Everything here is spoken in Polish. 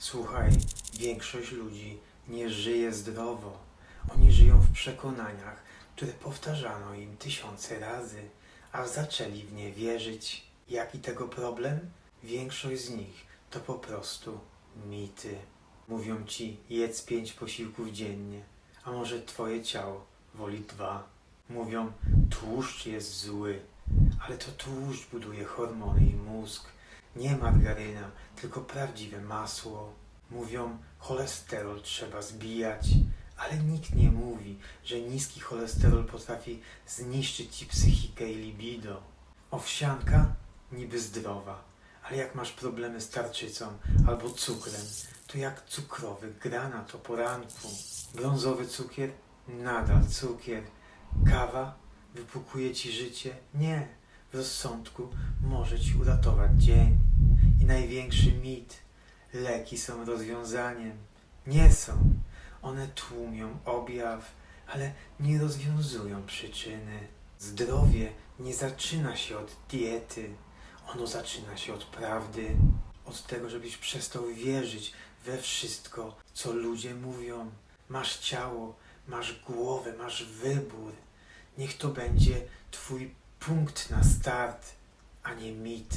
Słuchaj, większość ludzi nie żyje zdrowo. Oni żyją w przekonaniach, które powtarzano im tysiące razy, aż zaczęli w nie wierzyć. Jaki tego problem? Większość z nich to po prostu mity. Mówią ci, jedz pięć posiłków dziennie, a może twoje ciało woli dwa. Mówią, tłuszcz jest zły, ale to tłuszcz buduje hormony i mózg. Nie margaryna, tylko prawdziwe masło. Mówią, cholesterol trzeba zbijać, ale nikt nie mówi, że niski cholesterol potrafi zniszczyć ci psychikę i libido. Owsianka niby zdrowa, ale jak masz problemy z tarczycą albo cukrem, to jak cukrowy granat o poranku. Brązowy cukier? Nadal cukier. Kawa wypukuje ci życie? Nie. W rozsądku może ci uratować dzień. I największy mit. Leki są rozwiązaniem. Nie są. One tłumią objaw, ale nie rozwiązują przyczyny. Zdrowie nie zaczyna się od diety. Ono zaczyna się od prawdy. Od tego, żebyś przestał wierzyć we wszystko, co ludzie mówią. Masz ciało, masz głowę, masz wybór. Niech to będzie Twój punkt na start, a nie mit.